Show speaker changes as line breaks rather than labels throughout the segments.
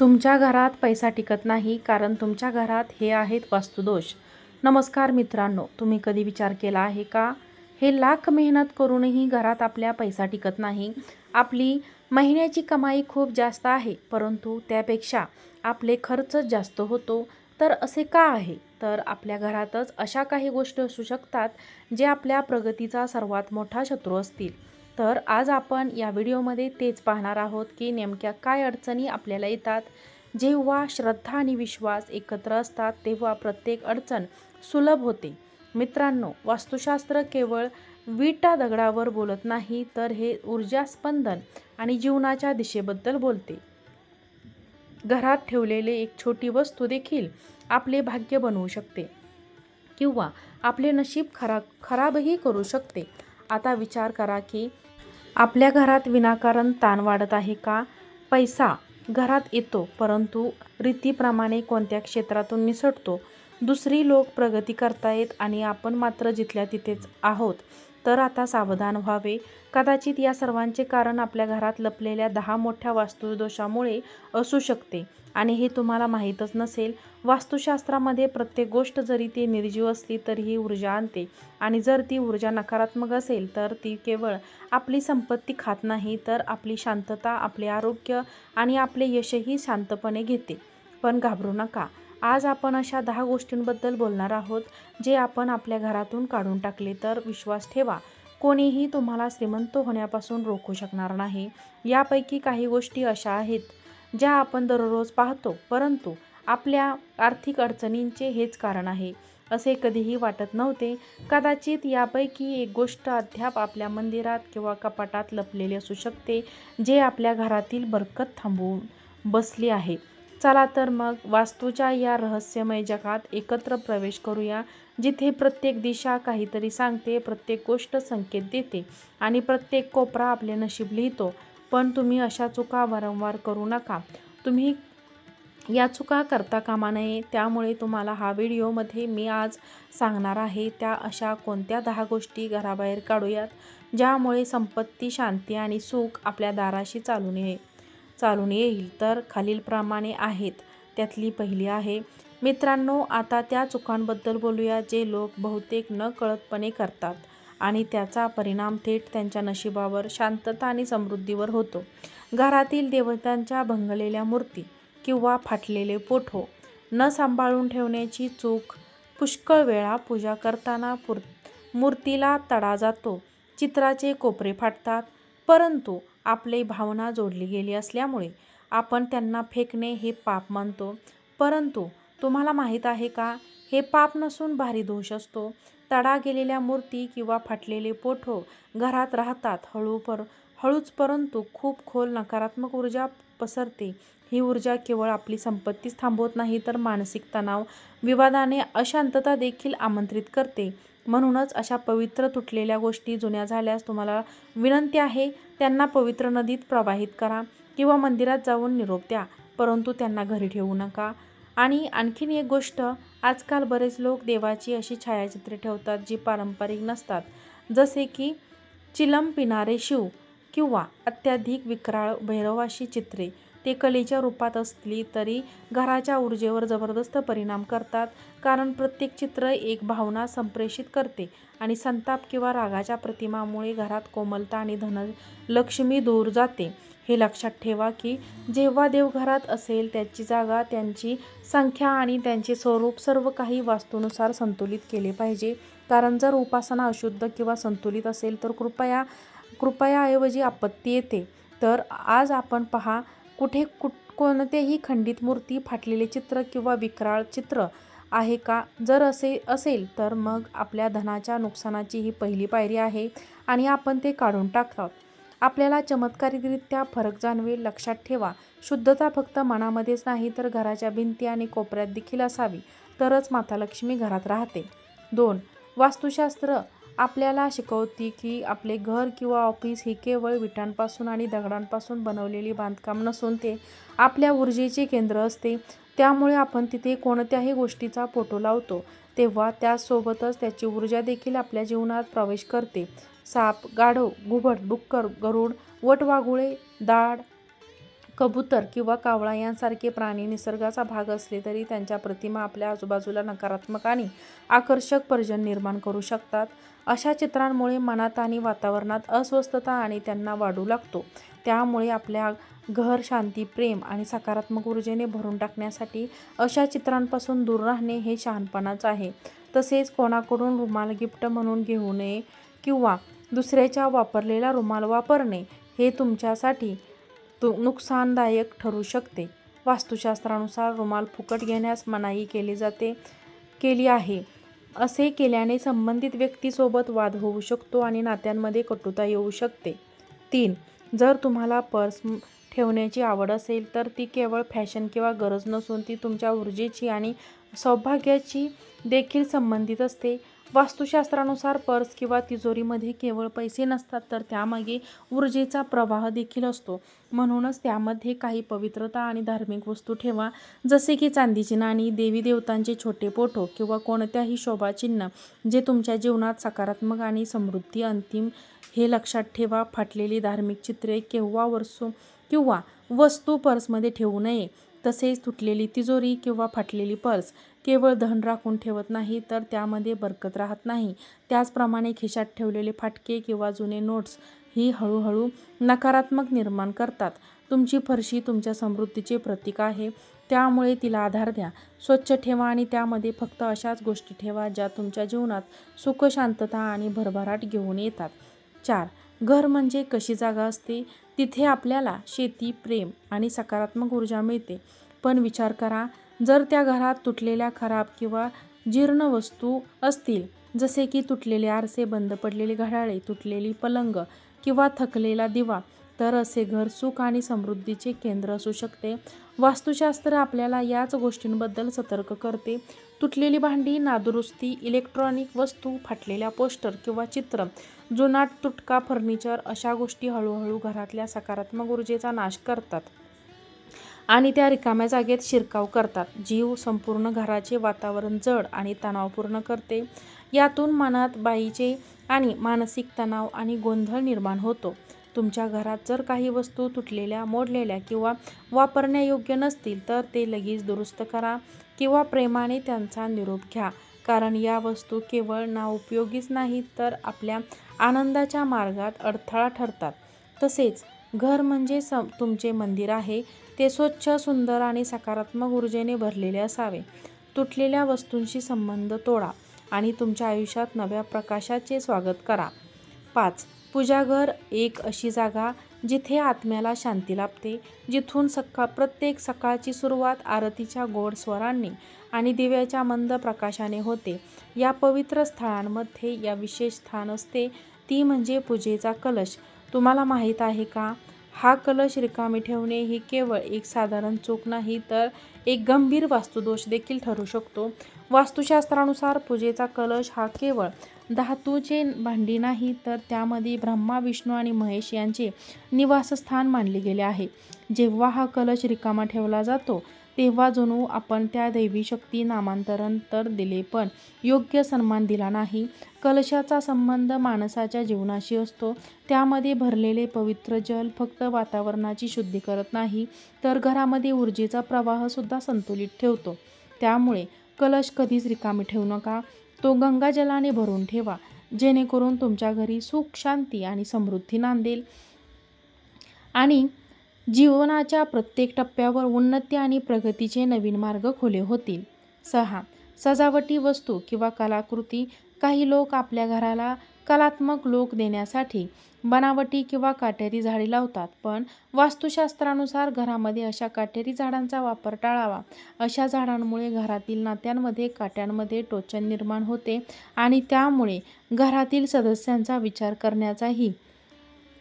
तुमच्या घरात पैसा टिकत नाही कारण तुमच्या घरात हे आहेत वास्तुदोष. नमस्कार मित्रांनो तुम्ही कधी विचार केला आहे का? हे लाख मेहनत करूनही घरात आपल्या पैसा टिकत नाही. आपली महिन्याची कमाई खूप जास्त आहे परंतु त्यापेक्षा आपले खर्च जास्त होतो. तर असे का आहे? तर आपल्या घरातच अशा काही गोष्टी असू शकतात जे आपल्या प्रगतीचा सर्वात मोठा शत्रू असतील. तर आज आपण या व्हिडिओमध्ये तेच पाहणार आहोत की नेमक्या काय अडचणी आपल्याला येतात. जेव्हा श्रद्धा आणि विश्वास एकत्र असतात तेव्हा प्रत्येक अडचण सुलभ होते. मित्रांनो वास्तुशास्त्र केवळ विटा दगडावर बोलत नाही तर हे ऊर्जा स्पंदन आणि जीवनाच्या दिशेबद्दल बोलते. घरात ठेवलेले एक छोटी वस्तू देखील आपले भाग्य बनवू शकते किंवा आपले नशीब खरा खराबही करू शकते. आता विचार करा की आपल्या घरात विनाकारण ताण वाढत आहे का? पैसा घरात येतो परंतु रीतीप्रमाणे कोणत्या क्षेत्रातून निसटतो? दुसरी लोक प्रगती करतायत आणि आपण मात्र जिथल्या तिथेच आहोत. तर आता सावधान व्हावे. कदाचित या सर्वांचे कारण आपल्या घरात लपलेल्या दहा मोठ्या वास्तुदोषामुळे असू शकते आणि हे तुम्हाला माहीतच नसेल. वास्तुशास्त्रामध्ये प्रत्येक गोष्ट जरी ती निर्जीव असली तरी ही ऊर्जा आणते आणि जर ती ऊर्जा नकारात्मक असेल तर ती केवळ आपली संपत्ती खात नाही तर आपली शांतता आपले आरोग्य आणि आपले यशही शांतपणे घेते. पण घाबरू नका. आज आपण अशा दहा गोष्टींबद्दल बोलणार आहोत जे आपण आपल्या घरातून काढून टाकले तर विश्वास ठेवा. कोणीही तुम्हाला श्रीमंत होण्यापासून रोखू शकणार नाही. यापैकी काही गोष्टी अशा आहेत ज्या आपण दररोज पाहतो परंतु आपल्या आर्थिक अडचणींचे हेच कारण आहे. असे कधीही वाटत नव्हते. कदाचित यापैकी एक गोष्ट अद्याप आपल्या मंदिरात किंवा कपाटात लपलेली असू शकते जे आपल्या घरातील बरकत थांबवून बसली आहे. चला तर मग वास्तूच्या या रहस्यमय जगात एकत्र प्रवेश करूया जिथे प्रत्येक दिशा काहीतरी सांगते प्रत्येक गोष्ट संकेत देते आणि प्रत्येक कोपरा आपले नशीब लिहितो. पण तुम्ही अशा चुका वारंवार करू नका. तुम्ही या चुका करता कामा नये त्यामुळे तुम्हाला हा व्हिडिओमध्ये मी आज सांगणार आहे त्या अशा कोणत्या दहा गोष्टी घराबाहेर काढूयात ज्यामुळे संपत्ती शांती आणि सुख आपल्या दाराशी चालून नये. चालून येईल तर खालीलप्रमाणे आहेत. त्यातली पहिली आहे मित्रांनो आता त्या चुकांबद्दल बोलूया जे लोक बहुतेक न कळतपणे करतात आणि त्याचा परिणाम थेट त्यांच्या नशिबावर शांतता आणि समृद्धीवर होतो. घरातील देवतांच्या भंगलेल्या मूर्ती किंवा फाटलेले पोठो न सांभाळून ठेवण्याची चूक पुष्कळ वेळा पूजा करताना पुर मूर्तीला तडा जातो चित्राचे कोपरे फाटतात परंतु आपली भावना जोडली गेली असल्यामुळे आपण त्यांना फेकणे हे पाप मानतो. परंतु तुम्हाला माहीत आहे का? हे पाप नसून भारी दोष असतो. तडा गेलेल्या मूर्ती किंवा फाटलेले पोठो घरात राहतात. हळू पर हळूच परंतु खूप खोल नकारात्मक ऊर्जा पसरते. ही ऊर्जा केवळ आपली संपत्तीच थांबवत नाही तर मानसिक तणाव विवादाने अशांतता देखील आमंत्रित करते. म्हणूनच अशा पवित्र तुटलेल्या गोष्टी जुन्या झाल्यास तुम्हाला विनंती आहे त्यांना पवित्र नदीत प्रवाहित करा किंवा मंदिरात जाऊन निरोप द्या परंतु त्यांना घरी ठेवू नका. आणि आणखीन एक गोष्ट आजकाल बरेच लोक देवाची अशी छायाचित्रे ठेवतात जी पारंपरिक नसतात. जसे की चिलम पिणारे शिव किंवा अत्याधिक विक्राळ भैरवाशी चित्रे. ते कलेच्या रूपात असली तरी घराच्या ऊर्जेवर जबरदस्त परिणाम करतात कारण प्रत्येक चित्र एक भावना संप्रेषित करते आणि संताप किंवा रागाच्या प्रतिमामुळे घरात कोमलता आणि धनलक्ष्मी दूर जाते. हे लक्षात ठेवा की जेव्हा देव घरात असेल त्याची जागा त्यांची संख्या आणि त्यांचे स्वरूप सर्व काही वास्तूनुसार संतुलित केले पाहिजे. कारण जर उपासना अशुद्ध किंवा संतुलित असेल तर कृपया कृपयाऐवजी आपत्ती येते. तर आज आपण पहा कुठे कुठ कोणतेही खंडित मूर्ती फाटलेले चित्र किंवा विक्राळ चित्र आहे का? जर असे असेल तर मग आपल्या धनाच्या नुकसानाची ही पहिली पायरी आहे आणि आपण ते काढून टाकतात आपल्याला चमत्कारिकरित्या फरक जाणवेल लक्षात ठेवा. शुद्धता फक्त मनामध्येच नाही तर घराच्या भिंती आणि कोपऱ्यात देखील असावी. तरच माता लक्ष्मी घरात राहते. दोन वास्तुशास्त्र आपल्याला शिकवते की आपले घर किंवा ऑफिस ही केवळ विटांपासून आणि दगडांपासून बनवलेली बांधकाम नसून ते आपल्या ऊर्जेचे केंद्र असते. त्यामुळे आपण तिथे कोणत्याही गोष्टीचा फोटो लावतो तेव्हा त्यासोबतच त्याची ऊर्जा देखील आपल्या जीवनात प्रवेश करते. साप गाढव घुबड डुक्कर गरुड वटवाघुळे दाड कबूतर किंवा कावळा यांसारखे प्राणी निसर्गाचा भाग असले तरी त्यांच्या प्रतिमा आपल्या आजूबाजूला नकारात्मक आणि आकर्षक पर्जन निर्माण करू शकतात. अशा चित्रांमुळे मनात आणि वातावरणात अस्वस्थता आणि त्यांना वाढू लागतो. त्यामुळे आपल्या घर शांती प्रेम आणि सकारात्मक ऊर्जेने भरून टाकण्यासाठी अशा चित्रांपासून दूर राहणे हे शहाणपणाच आहे. तसेच कोणाकडून रुमाल गिफ्ट म्हणून घेऊ नये किंवा दुसऱ्याच्या वापरलेला रुमाल वापरणे हे तुमच्यासाठी तु नुकसानदायक ठरू शकते. वास्तुशास्त्रानुसार रुमाल फुकट घेण्यास मनाई केली जाते केली आहे. असे केल्याने संबंधित व्यक्तीसोबत वाद होऊ शकतो आणि नात्यांमध्ये कटुता येऊ शकते. तीन जर तुम्हाला पर्स ठेवण्याची आवड असेल तर ती केवळ फॅशन किंवा गरज नसून ती तुमच्या ऊर्जेची आणि सौभाग्याची देखील संबंधित असते. वास्तुशास्त्रानुसार पर्स किंवा तिजोरीमध्ये केवळ पैसे नसतात तर त्यामागे ऊर्जेचा प्रवाह देखील असतो. म्हणूनच त्यामध्ये काही पवित्रता आणि धार्मिक वस्तू ठेवा. जसे की चांदीची नाणी देवी देवतांचे छोटे पोठो किंवा कोणत्याही शोभाचिन्ह जे तुमच्या जीवनात सकारात्मक आणि समृद्धी अंतिम हे लक्षात ठेवा. फाटलेली धार्मिक चित्रे केव्हा वर्सू किंवा वस्तू पर्समध्ये ठेवू नये. तसेच तुटलेली तिजोरी किंवा फाटलेली पर्स केवळ धन राखून ठेवत नाही तर त्यामध्ये बरकत राहत नाही. त्याचप्रमाणे खिशात ठेवलेले फाटके किंवा जुने नोट्स ही हळूहळू नकारात्मक निर्माण करतात. तुमची फरशी तुमच्या समृद्धीचे प्रतीक आहे. त्यामुळे तिला आधार द्या. स्वच्छ ठेवा आणि त्यामध्ये फक्त अशाच गोष्टी ठेवा ज्या तुमच्या जीवनात सुख शांतता आणि भरभराट घेऊन येतात. चार घर म्हणजे कशी जागा असते? तिथे आपल्याला शेती प्रेम आणि सकारात्मक ऊर्जा मिळते. पण विचार करा जर त्या घरात तुटलेल्या खराब किंवा जीर्ण वस्तू असतील जसे की तुटलेले आरसे बंद पडलेले घड्याळे तुटलेली पलंग किंवा थकलेला दिवा तर असे घर सुख आणि समृद्धीचे केंद्र असू शकते. वास्तुशास्त्र आपल्याला याच गोष्टींबद्दल सतर्क करते. तुटलेली भांडी नादुरुस्ती इलेक्ट्रॉनिक वस्तू फाटलेल्या पोस्टर किंवा चित्र जुनाट तुटका फर्निचर अशा गोष्टी हळूहळू घरातल्या सकारात्मक ऊर्जेचा नाश करतात. आणि त्या रिकाम्या जागेत शिरकाव करतात. जीव संपूर्ण घराचे वातावरण जड आणि तणावपूर्ण करते. यातून मनात बाईचे आणि मानसिक तणाव आणि गोंधळ निर्माण होतो. तुमच्या घरात जर काही वस्तू तुटलेल्या मोडलेल्या किंवा वापरण्यायोग्य नसतील तर ते लगेच दुरुस्त करा किंवा प्रेमाने त्यांचा निरोप घ्या. कारण या वस्तू केवळ नाउपयोगीच नाहीत तर आपल्या आनंदाच्या मार्गात अडथळा ठरतात. तसेच घर म्हणजे सम तुमचे मंदिर आहे ते स्वच्छ सुंदर आणि सकारात्मक ऊर्जेने भरलेले असावे. तुटलेल्या वस्तूंशी संबंध तोडा आणि तुमच्या आयुष्यात नव्या प्रकाशाचे स्वागत करा. पाच पूजाघर एक अशी जागा जिथे आत्म्याला शांती लाभते जिथून सकाळ प्रत्येक सकाळची सुरुवात आरतीच्या गोड स्वरांनी आणि दिव्याच्या मंद प्रकाशाने होते. या पवित्र स्थळांमध्ये या विशेष स्थान असते ती म्हणजे पूजेचा कलश. तुम्हाला माहीत आहे का? हा कलश रिकामी ठेवणे ही केवळ एक साधारण चूक नाही तर एक गंभीर वास्तुदोष देखील ठरू शकतो. वास्तुशास्त्रानुसार पूजेचा कलश हा केवळ धातूचे भांडी नाही तर त्यामध्ये ब्रह्मा विष्णू आणि महेश यांचे निवासस्थान मानले गेले आहे. जेव्हा हा कलश रिकामा ठेवला जातो तेव्हा जणू आपण त्या दैवी शक्ती नामांतरण तर दिले पण योग्य सन्मान दिला नाही. कलशाचा संबंध माणसाच्या जीवनाशी असतो. त्यामध्ये भरलेले पवित्र जल फक्त वातावरणाची शुद्धी करत नाही तर घरामध्ये ऊर्जेचा प्रवाहसुद्धा संतुलित ठेवतो. त्यामुळे कलश कधीच रिकामी ठेवू नका. तो गंगाजलाने भरून ठेवा. जेणेकरून तुमच्या घरी सुख शांती आणि समृद्धी नांदेल. आणि जीवनाच्या प्रत्येक टप्प्यावर उन्नती आणि प्रगतीचे नवीन मार्ग खुले होतील. सहा. सजावटी वस्तू किंवा कलाकृती. काही लोक आपल्या घराला कलात्मक लोक देण्यासाठी बनावटी किंवा काटेरी झाडे लावतात पण वास्तुशास्त्रानुसार घरामध्ये अशा काटेरी झाडांचा वापर टाळावा. अशा झाडांमुळे घरातील नात्यांमध्ये काट्यांमध्ये टोचन निर्माण होते आणि त्यामुळे घरातील सदस्यांचा विचार करण्याचाही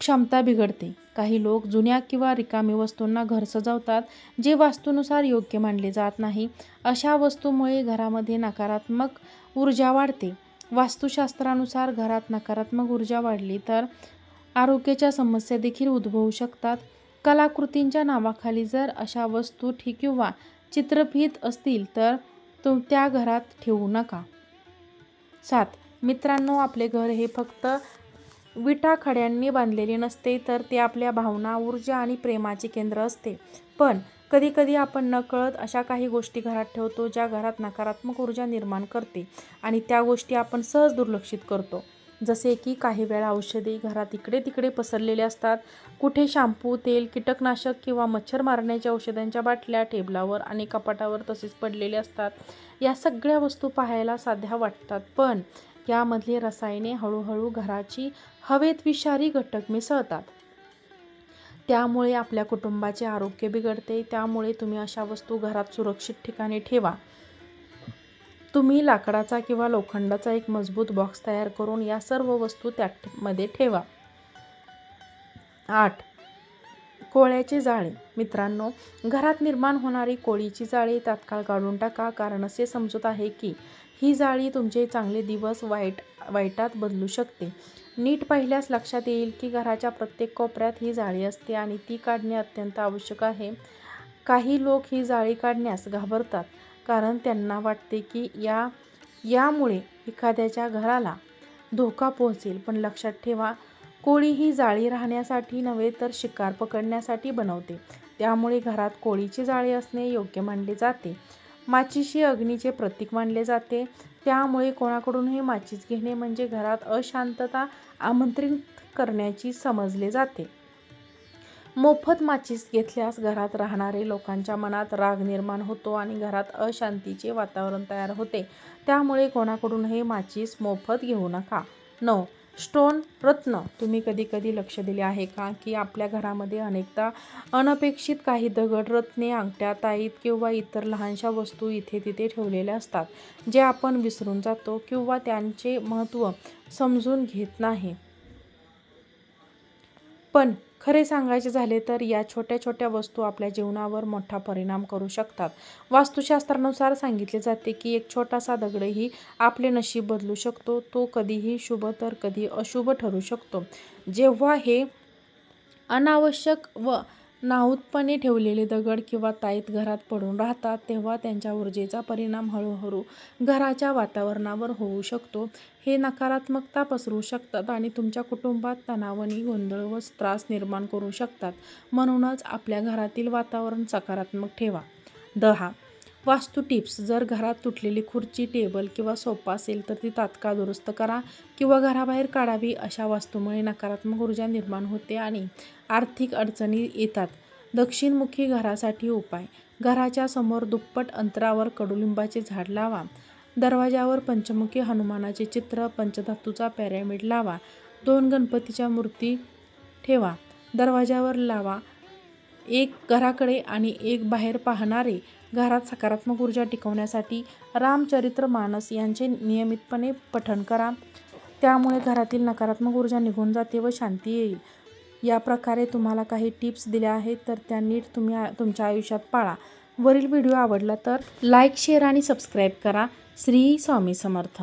क्षमता बिघडते. काही लोक जुन्या किंवा रिकामी वस्तूंना घर सजवतात जे वास्तूनुसार योग्य मानले जात नाही. अशा वस्तूमुळे घरामध्ये नकारात्मक ऊर्जा वाढते. वास्तुशास्त्रानुसार घरात नकारात्मक ऊर्जा वाढली तर आरोग्याच्या समस्या देखील उद्भवू शकतात. कलाकृतींच्या नावाखाली जर अशा वस्तू ठीक किंवा चित्रफित असतील तर तो त्या घरात ठेवू नका. सात मित्रांनो आपले घर हे फक्त विटा खड्यांनी बांधलेले नसते तर ते आपल्या भावना ऊर्जा आणि प्रेमाचे केंद्र असते. पण कधीकधी आपण नकळत अशा काही गोष्टी घरात ठेवतो ज्या घरात नकारात्मक ऊर्जा निर्माण करते आणि त्या गोष्टी आपण सहज दुर्लक्षित करतो. जसे की काही वेळा औषधे घरात इकडे तिकडे पसरलेले असतात. कुठे शॅम्पू तेल कीटकनाशक किंवा मच्छर मारण्याच्या औषधांच्या बाटल्या टेबलावर आणि कपाटावर तसेच पडलेले असतात. या सगळ्या वस्तू पाहायला साध्या वाटतात पण यामधली रसायने हळूहळू घराची हवेत विषारी घटक मिसळतात. त्यामुळे आपल्या कुटुंबाचे आरोग्य बिघडते. त्यामुळे तुम्ही अशा वस्तू घरात सुरक्षित ठिकाणी ठेवा. तुम्ही लाकडाचा किंवा लोखंडाचा एक मजबूत बॉक्स तयार करून या सर्व वस्तू त्यामध्ये ठेवा. आठ. कोळ्याचे जाळे. मित्रांनो घरात निर्माण होणारी कोळीची जाळी तात्काळ काढून टाका. कारण असे समजत आहे की ही जाळी तुमचे चांगले दिवस वाईट वाईटात बदलू शकते. नीट पाहिल्यास लक्षात येईल की घराच्या प्रत्येक कोपऱ्यात ही जाळी असते आणि ती काढणे अत्यंत आवश्यक आहे. काही लोक ही जाळी काढण्यास घाबरतात कारण त्यांना वाटते की या यामुळे एखाद्याच्या घराला धोका पोहोचेल. पण लक्षात ठेवा कोळी ही जाळी राहण्यासाठी नव्हे तर शिकार पकडण्यासाठी बनवते. त्यामुळे घरात कोळीची जाळी असणे योग्य मानले जाते. माचीशी अग्नीचे प्रतीक मानले जाते. त्यामुळे कोणाकडूनही माचीस घेणे म्हणजे घरात अशांतता आमंत्रित करण्याची समजले जाते. मोफत माचीस घेतल्यास घरात राहणारे लोकांच्या मनात राग निर्माण होतो आणि घरात अशांतीचे वातावरण तयार होते. त्यामुळे कोणाकडूनही माचीस मोफत घेऊ नका. नऊ. स्टोन रत्न. तुम्ही कधी कधी लक्ष दिले आहे का? की आपल्या घरामध्ये अनेकदा अनपेक्षित काही दगड रत्ने अंगठ्या ताईत किंवा इतर लहानशा वस्तू इथे तिथे ठेवलेल्या असतात जे आपण विसरून जातो किंवा त्यांचे महत्त्व समजून घेत नाही. पण खरे सांगायचे झाले तर या छोट्या छोट्या वस्तू आपल्या जीवनावर मोठा परिणाम करू शकतात. वास्तुशास्त्रानुसार सांगितले जाते की एक छोटासा दगडही आपले नशीब बदलू शकतो. तो कधीही शुभ तर कधी अशुभ ठरू शकतो. जेव्हा हे अनावश्यक व नाहूतपणे ठेवलेले दगड किंवा ताईत घरात पडून राहतात तेव्हा त्यांच्या ऊर्जेचा परिणाम हळूहळू घराच्या वातावरणावर होऊ शकतो. हे नकारात्मकता पसरू शकतात आणि तुमच्या कुटुंबात तणावनी गोंधळ व त्रास निर्माण करू शकतात. म्हणूनच आपल्या घरातील वातावरण सकारात्मक ठेवा. दहा वास्तू टिप्स. जर घरात तुटलेली खुर्ची टेबल किंवा सोपा असेल तर ती तात्काळ दुरुस्त करा किंवा घराबाहेर काढावी अशा वास्तूमुळे नकारात्मक ऊर्जा निर्माण होते आणि आर्थिक अडचणी येतात. दक्षिणमुखी घरासाठी उपाय. घराच्या समोर दुप्पट अंतरावर कडुलिंबाचे झाड लावा. दरवाजावर पंचमुखी हनुमानाचे चित्र पंचधातूचा पॅरामिड लावा. दोन गणपतीच्या मूर्ती ठेवा. दरवाजावर लावा. एक घराकडे आणि एक बाहेर पाहणारे घरात सकारात्मक ऊर्जा टिकवण्यासाठी रामचरित्र मानस यांचे नियमितपणे पठण करा. त्यामुळे घरातील नकारात्मक ऊर्जा निघून जाते व शांती येईल. या प्रकारे तुम्हाला काही टिप्स दिल्या आहेत तर त्या नीट तुम्ही आ- तुमच्या आयुष्यात पाळा. वरील व्हिडिओ आवडला तर लाईक शेअर आणि सबस्क्राईब करा. श्री स्वामी समर्थ.